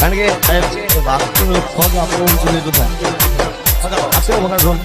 કારણ કે સાહેબ વાસ્તુ આપણો ઊંચું લીધું થાય. આપણે વગર રોલ